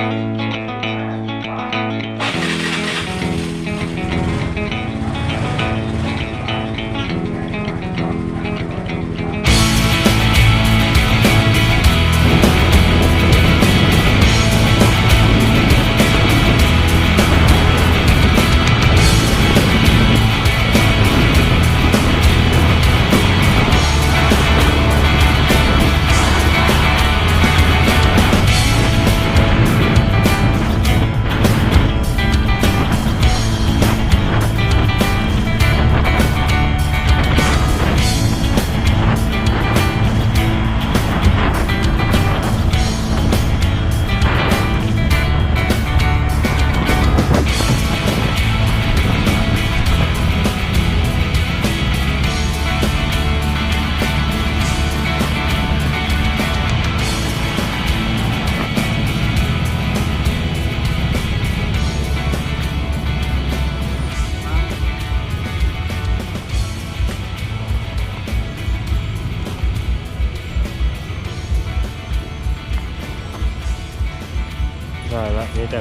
ได้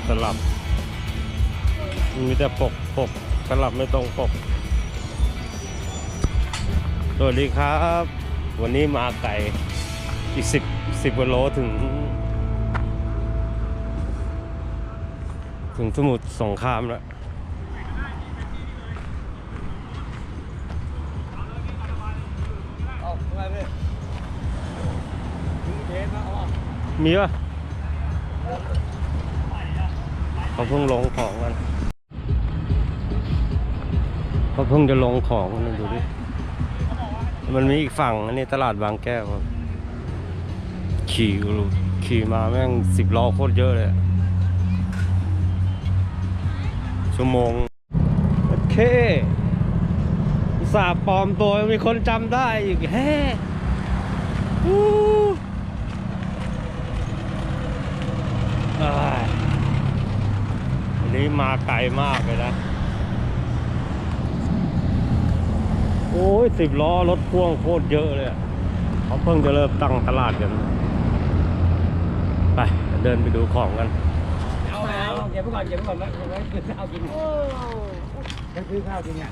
สลับ มีแต่ปกปกสลับไม่ตรงปก สวัสดีครับ วันนี้มาไก่อีกสิบสิบกิโลถึง ถึงสมุทรสงครามแล้วเอาไงพี่ถึงเทปแล้วเอามีปะ เขาเพิ่งลงของกันเขาเพิ่งจะลงของกันดูดิมันมีอีกฝั่งอันนี้ตลาดบางแก้วครับ ขี่ขี่มาแม่งสิบล้อโคตรเยอะเลย ชั่วโมง โอเคสาห์ปลอมตัวมีคนจำได้อีกแฮ่อ้ยวั นนี้มาไกลมากเลยนะ โอ้ยสิบล้อรถพ่วงโคตรเยอะเลยอะเขาเพิ่งจะเริ่มตั้งตลาดกัน ไปเดินไปดูของกัน เอาแล้วเก็บไว้ก่อนเก็บไว้ก่อนแล้วเก็บไว้กินข้าวกินฉันซื้อข้าวกินเนี่ย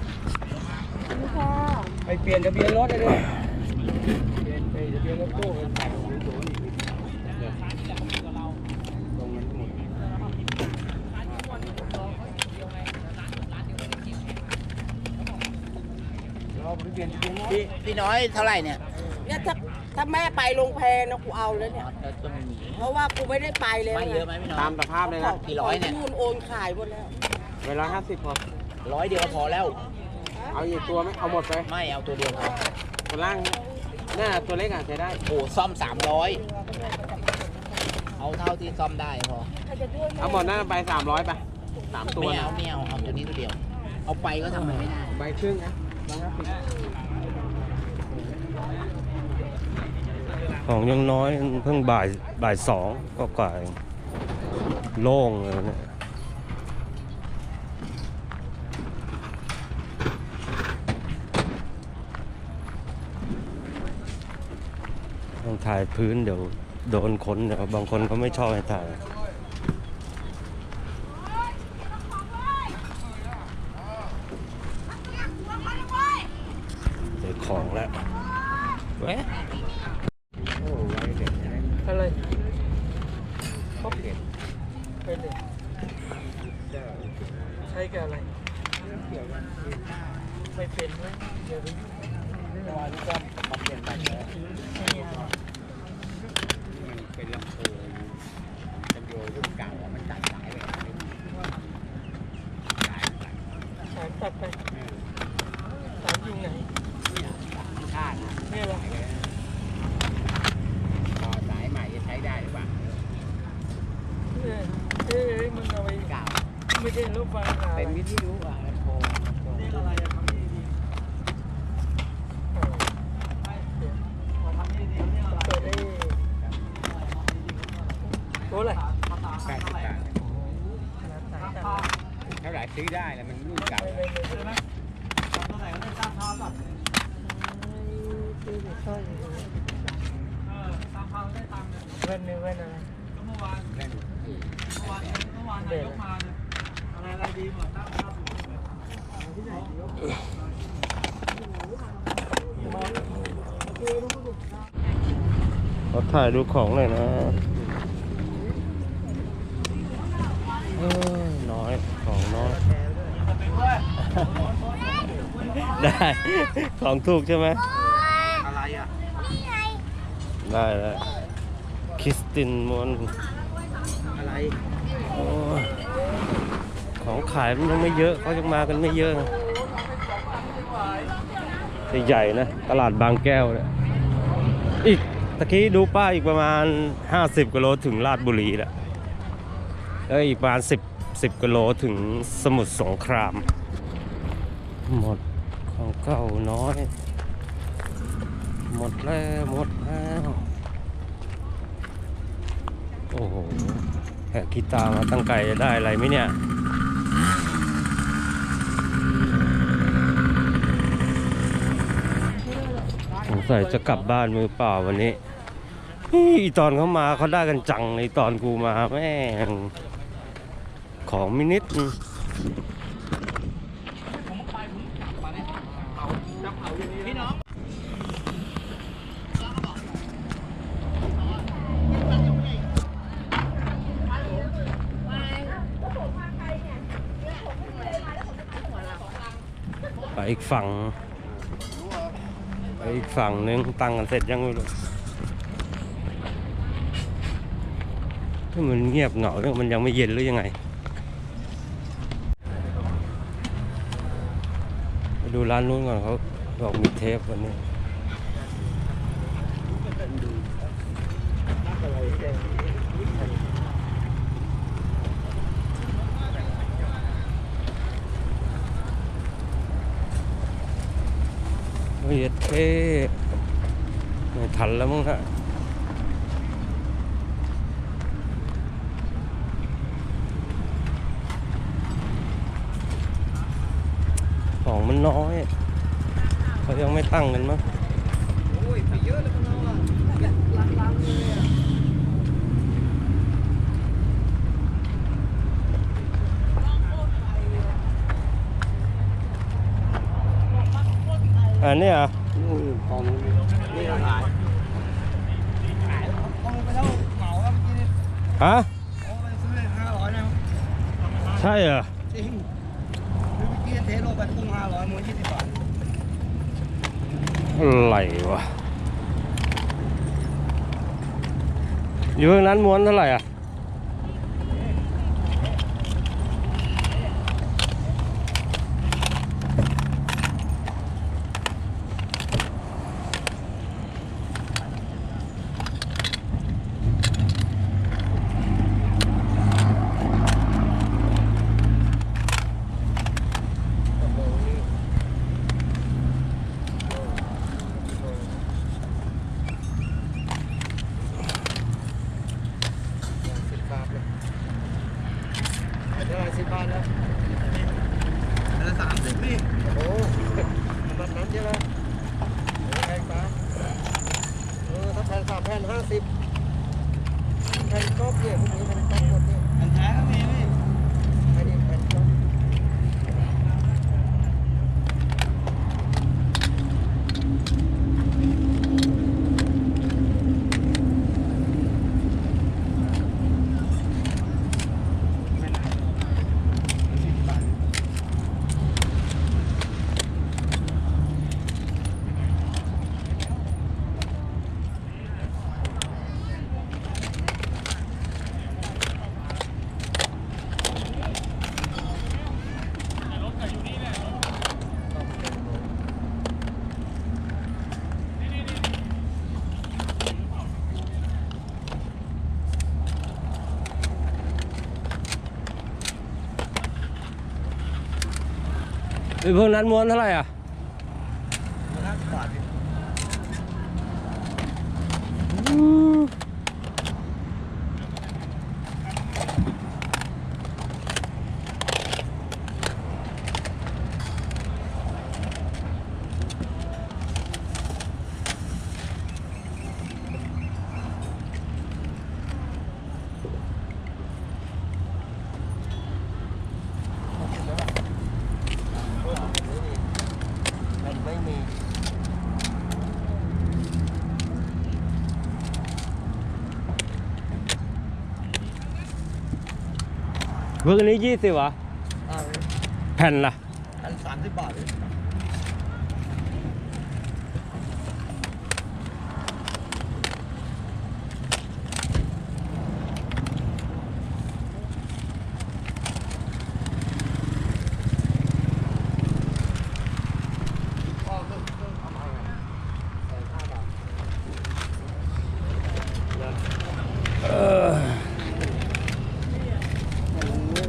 ไปเปลี่ยนทะเบียนรถเลยด้วยเปลี่ยนไปทะเบียนรถตู้เป็นแปดศูนย์ศูนย์ตรงนั้นหมดเราไปเปลี่ยนทะเบียนรถ พี่พี่น้อยเท่าไหร่เนี่ยเนี่ยถ้าถ้าแม่ไปลงแพนะกูเอาแล้วเนี่ยเออต้นหมีเพราะว่ากูไม่ได้ไปแล้วไม่เยอะไหมพี่น้อย ตามสภาพเลยนะกี่ร้อยเนี่ย นู่นโอนขายหมดแล้ว เวลาห้าสิบพอ ร้อยเดียวก็พอแล้ว เอาอีกตัวไหมเอาหมดไปไม่เอาตัวเดียวพอตัวล่างหน้าตัวเล็กอะใช้ได้ โอ้ซ่อมสามร้อยเอาเท่าที่ซ่อมได้พอ เอาหมดหน้าไปสามร้อยไปสามตัวไม่นะเอาไม่เอาเอาตัวนี้ตัวเดียว เอาไปก็ทำอะไรไม่ได้ ใบครึ่งนะร้อยห้าสิบ ของยังน้อยเพิ่งบ่ายบ่ายสองก็กว่าโล่งเลยเนี่ยต้องถ่ายพื้นเดี๋ยวโดนคนเดี๋ยวบางคนเขาไม่ชอบให้ถ่าย เจอของแล้วเว้ย อะไรครบเห็นไปเลยใช้กับอะไรไม่ เป็นไหมเดี๋ยวไปวันก็มาเปลี่ยนไปแล้วมันเป็นลำโพงเป็นโยรุ่นเก่าอะมันตัดสายไปสายตัดไปสายยิงไหนคาดนี่เหรอ ต่อสายใหม่จะใช้ได้หรือเปล่าเอ๊ะเอ๊ะมันเอาไปเก่าไม่ได้รู้ฟังเป็นวิทยุอะลำโพงนี่อะไรอะทำดีดีเปิดได้ตัวอะไรแปดสิบบาทเท่าไหร่ซื้อได้แล้วมันรุ่นเก่าเว้นนี่เว้นอะไรเล่น เบรกอะไรอะไรดีหมดตั้งครับที่ไหนดีวะ ข อถ่ายดูของหน่อยนะเอ้ยน้อยของน้อย ได้ ของถูกใช่ไหมอะไรอะได้ได้คริสตินมอนอะไรโอ้ยของขายมันยังไม่เยอะเขายังมากันไม่เยอะนะใหญ่ๆนะ ตลาดบางแก้วเนี่ยอีก ตะกี้ดูป้าอีกประมาณ 50กิโลถึงลาดบุรีแหละแล้วอีกประมาณ 10 10กิโลถึงสมุทรสงคราม หมดของเก่าน้อย หมดแล้วหมดแล้วโอ้โหแหกกีตามาตั้งไกลจะได้อะไรไหมเนี่ย สงสัยจะกลับบ้านมือเปล่าวันนี้อีตอนเขามาเขาได้กันจังในตอนกูมาแม่งของมินิดไปอีกฝั่ง อีกฝั่งนึงตั้งกันเสร็จยังไม่รู้ที่มันเงียบเหงาเนี่ยมันยังไม่เย็นหรือยังไงไปดูร้านนู้นก่อนเขาบอกมีเทปวันนี้ เฮ้ยท่ไม่ทันแล้วมั้งฮะของมันน้อยเขายังไม่ตั้งกันมั้งโอ้ยไปเยอะเลยพวกเราอะล้างๆเลยอะอันนี้อะ ของนี่เราขายขายเอาไปเท่าเหมาแล้วเมื่อกี้นี่ฮะเอาไปซื้อเลยห้าร้อยนะใช่เหรอจริงเมื่อกี้เทโลไปพุ่งห้าร้อยม้วนยี่สิบบาทอะไรวะอยู่ตรงนั้นม้วนเท่าไหร่อะ สิบบาทเลยเท่าไหร่สิบบาทแล้วอันละสามสิบนี่โอ้โหแบบนั้นใช่ไหมโอ้แพงไปเออถ้าแผ่ นสามแผ่นห้าสิบแผ่นก๊อบเนี่ยพวกนี้แผ่นก๊อบหมดเนี่ยแผ่นแท้ก็มีพี่แผ่นนี้แผ่นก๊อบ เพิ่งนั้นม้วนเท่าไหร่อะ เวิร์กอันนี้ยี่สิบวะอ่าแผ่นล่ะ อันสามสิบบาทเลย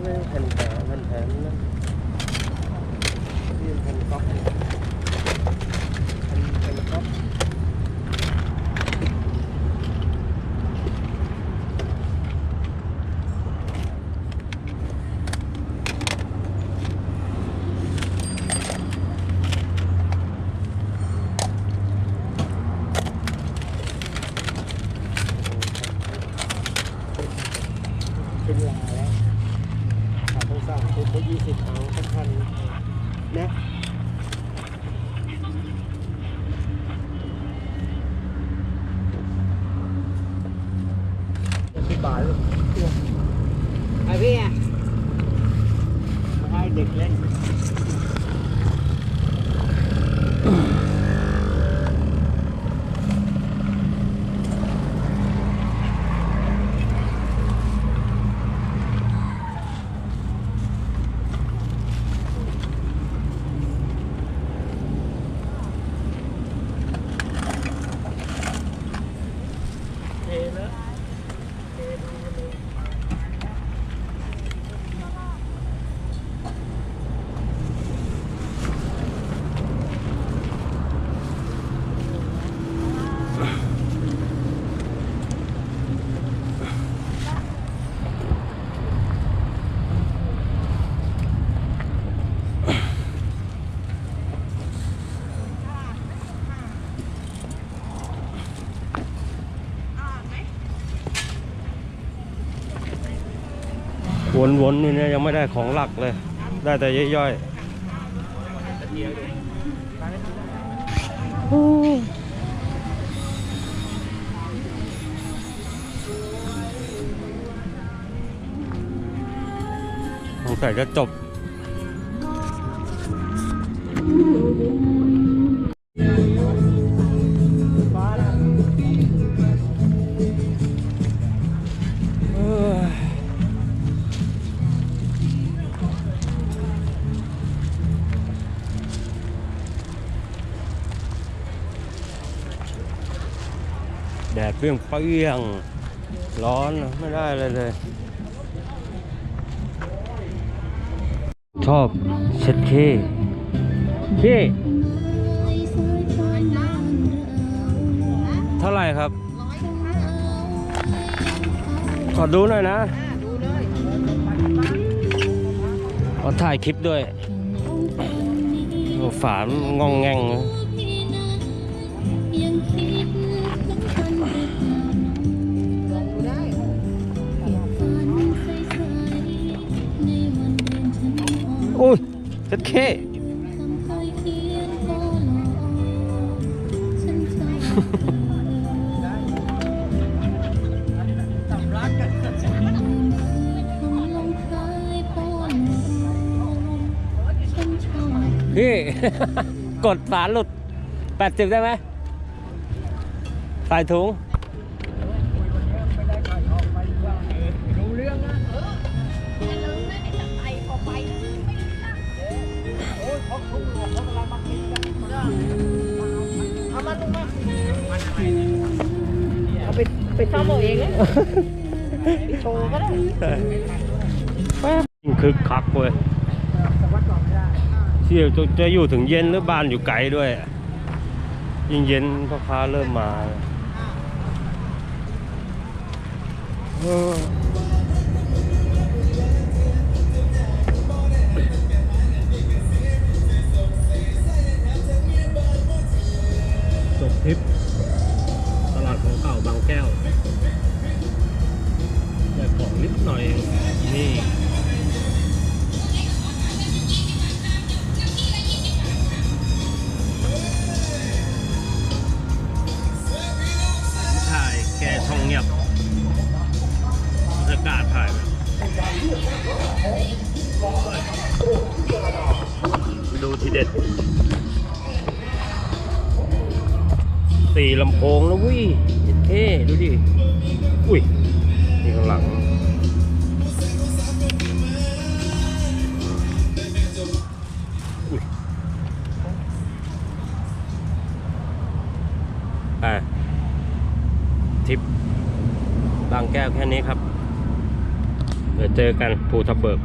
ไม่แผ่นแผลแผ่นแผลนะนี่แผ่นก๊อกแผ่นแผ่นก๊อก เป็นลาแล้วขาดต้งสามคือเขายี่สิบเอาสักพันนะสิบบาทเลย ไอพี่อะ ให้เด็กเล็ก วนๆอยู่เนี่ยยังไม่ได้ของหลักเลย ได้แต่ย่อยๆสงสัยจะจบ เปรี้ยงเปรี้ยงร้อนไม่ได้เลยเลย ชอบเช็ดเคพี่เท่าไหร่ครับขอดูหน่อยนะขอถ่ายคลิปด้วยโอ้ฝานงองแงง โอ้ยเจ็ดเคพี่ กดฝาหลุด 80 ได้ไหมใส่ถุง เอาไปไปซ่อมเอาเองเลยโชว์ก็ได้คึกคักเว้ยเที่ยวจะจะอยู่ถึงเย็นหรือบ้านอยู่ไกลด้วย ยิ่งเย็นพ่อค้าเริ่มมาูทีเด็ดสี่ลำโพงแล้ววิเท่ดูดิ อุ้ยนี่ข้างหลังอุ้ยอะทริปบางแก้วแค่นี้ครับเดี๋ยวเจอกันภูทับเบิก